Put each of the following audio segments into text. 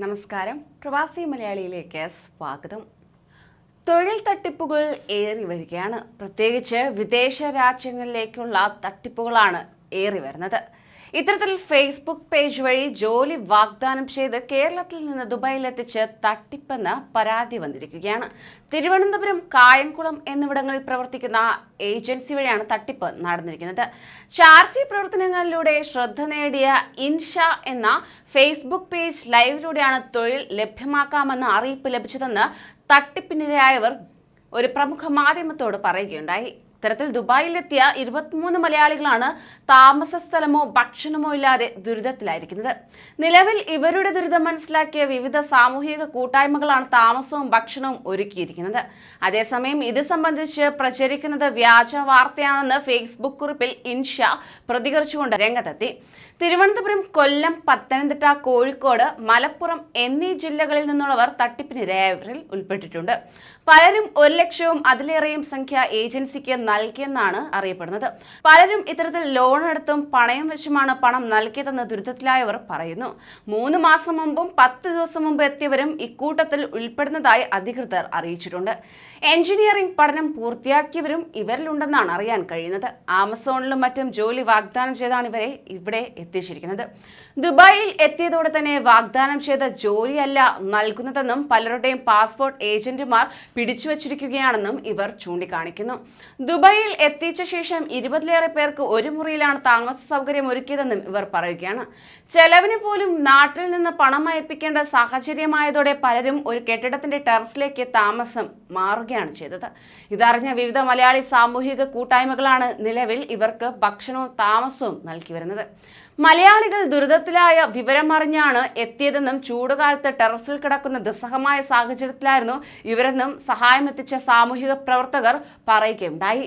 നമസ്കാരം. പ്രവാസി മലയാളിയിലേക്ക് സ്വാഗതം. തൊഴിൽ തട്ടിപ്പുകൾ ഏറി വരികയാണ്. പ്രത്യേകിച്ച് വിദേശ രാജ്യങ്ങളിലേക്കുള്ള തട്ടിപ്പുകളാണ് ഏറി വരുന്നത്. ഇത്തരത്തിൽ ഫേസ്ബുക്ക് പേജ് വഴി ജോലി വാഗ്ദാനം ചെയ്ത് കേരളത്തിൽ നിന്ന് ദുബായിലെത്തിച്ച് തട്ടിപ്പെന്ന് പരാതി വന്നിരിക്കുകയാണ്. തിരുവനന്തപുരം കായംകുളം എന്നിവിടങ്ങളിൽ പ്രവർത്തിക്കുന്ന ഏജൻസി വഴിയാണ് തട്ടിപ്പ് നടന്നിരിക്കുന്നത്. ചാർജി പ്രവർത്തനങ്ങളിലൂടെ ശ്രദ്ധ നേടിയ ഇൻഷ എന്ന ഫേസ്ബുക്ക് പേജ് ലൈവിലൂടെയാണ് തൊഴിൽ ലഭ്യമാക്കാമെന്ന അറിയിപ്പ് ലഭിച്ചതെന്ന് തട്ടിപ്പിനിരയായവർ ഒരു പ്രമുഖ മാധ്യമത്തോട് പറയുകയുണ്ടായി. ഇത്തരത്തിൽ ദുബായിലെത്തിയ ഇരുപത്തിമൂന്ന് മലയാളികളാണ് താമസ സ്ഥലമോ ഭക്ഷണമോ ഇല്ലാതെ ദുരിതത്തിലായിരിക്കുന്നത്. നിലവിൽ ഇവരുടെ ദുരിതം മനസ്സിലാക്കിയ വിവിധ സാമൂഹിക കൂട്ടായ്മകളാണ് താമസവും ഭക്ഷണവും ഒരുക്കിയിരിക്കുന്നത്. അതേസമയം ഇത് സംബന്ധിച്ച് പ്രചരിക്കുന്നത് വ്യാജ വാർത്തയാണെന്ന് ഫേസ്ബുക്ക് കുറിപ്പിൽ ഇൻഷ പ്രതികരിച്ചുകൊണ്ട് രംഗത്തെത്തി. തിരുവനന്തപുരം കൊല്ലം പത്തനംതിട്ട കോഴിക്കോട് മലപ്പുറം എന്നീ ജില്ലകളിൽ നിന്നുള്ളവർ തട്ടിപ്പിനിരയായവരിൽ ഉൾപ്പെട്ടിട്ടുണ്ട്. പലരും ഒരു ലക്ഷവും അതിലേറെയും സംഖ്യ ഏജൻസിക്ക് നൽകിയെന്നാണ് അറിയപ്പെടുന്നത്. പലരും ഇത്തരത്തിൽ ലോൺ എടുത്തും പണയം വെച്ചുമാണ് പണം നൽകിയതെന്ന് ദുരിതത്തിലായവർ പറയുന്നു. മൂന്ന് മാസം മുമ്പും പത്ത് ദിവസം മുമ്പ് എത്തിയവരും ഇക്കൂട്ടത്തിൽ ഉൾപ്പെടുന്നതായി അധികൃതർ അറിയിച്ചിട്ടുണ്ട്. എഞ്ചിനീയറിംഗ് പഠനം പൂർത്തിയാക്കിയവരും ഇവരിലുണ്ടെന്നാണ് അറിയാൻ കഴിയുന്നത്. ആമസോണിലും മറ്റും ജോലി വാഗ്ദാനം ചെയ്താണ് ഇവരെ ഇവിടെ എത്തിച്ചിരിക്കുന്നത്. ദുബായിൽ എത്തിയതോടെ തന്നെ വാഗ്ദാനം ചെയ്ത ജോലിയല്ല നൽകുന്നതെന്നും പലരുടെയും പാസ്പോർട്ട് ഏജന്റുമാർ പിടിച്ചു വച്ചിരിക്കുകയാണെന്നും ഇവർ ചൂണ്ടിക്കാണിക്കുന്നു. ദുബായിൽ എത്തിച്ച ശേഷം ഇരുപതിലേറെ പേർക്ക് ഒരു മുറിയിലാണ് താമസ സൗകര്യം ഒരുക്കിയതെന്നും ഇവർ പറയുകയാണ്. ചെലവിന് പോലും നാട്ടിൽ നിന്ന് പണം അയപ്പിക്കേണ്ട സാഹചര്യമായതോടെ പലരും ഒരു കെട്ടിടത്തിന്റെ ടെറസിലേക്ക് താമസം മാറുകയാണ് ചെയ്തത്. ഇതറിഞ്ഞ വിവിധ മലയാളി സാമൂഹിക കൂട്ടായ്മകളാണ് നിലവിൽ ഇവർക്ക് ഭക്ഷണവും താമസവും നൽകി വരുന്നത്. മലയാളികൾ ദുരിതത്തിലായ വിവരം അറിഞ്ഞാണ് എത്തിയതെന്നും ചൂടുകാലത്ത് ടെറസിൽ കിടക്കുന്ന ദുസ്സഹമായ സാഹചര്യത്തിലായിരുന്നു ഇവരെന്നും സഹായമെത്തിച്ച സാമൂഹിക പ്രവർത്തകർ പറയുകയുണ്ടായി.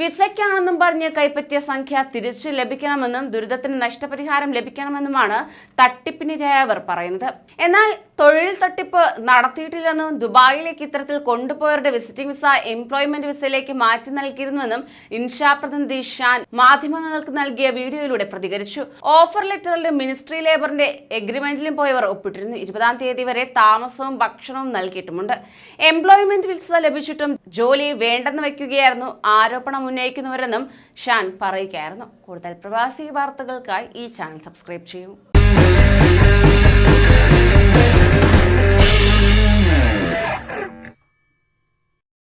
വിസയ്ക്കാണെന്നും പറഞ്ഞ് കൈപ്പറ്റിയ സംഖ്യ തിരിച്ചു ലഭിക്കണമെന്നും ദുരിതത്തിന് നഷ്ടപരിഹാരം ലഭിക്കണമെന്നുമാണ് തട്ടിപ്പിനിരയായവർ പറയുന്നത്. എന്നാൽ തൊഴിൽ തട്ടിപ്പ് നടത്തിയിട്ടില്ലെന്നും ദുബായിലേക്ക് ഇത്തരത്തിൽ കൊണ്ടുപോയവരുടെ വിസിറ്റിംഗ് വിസ എംപ്ലോയ്മെന്റ് വിസയിലേക്ക് മാറ്റി നൽകിയിരുന്നുവെന്നും ഇൻഷാ പ്രതിനിധി ഷാൻ മാധ്യമങ്ങൾക്ക് നൽകിയ വീഡിയോയിലൂടെ പ്രതികരിച്ചു. ഓഫർ ലെറ്ററിലും മിനിസ്ട്രി ലേബറിന്റെ എഗ്രിമെന്റിലും പോയവർ ഒപ്പിട്ടിരുന്നു. ഇരുപതാം തീയതി വരെ താമസവും ഭക്ഷണവും നൽകിയിട്ടുമുണ്ട്. എംപ്ലോയ്മെന്റ് വിസ ലഭിച്ചിട്ടും ജോലി വേണ്ടെന്ന് വയ്ക്കുകയായിരുന്നു ആരോപണം ഉന്നയിക്കുന്നവരെന്നും ഷാൻ പറയുകയായിരുന്നു. കൂടുതൽ പ്രവാസി വാർത്തകൾക്കായി ഈ ചാനൽ സബ്സ്ക്രൈബ് ചെയ്യൂ.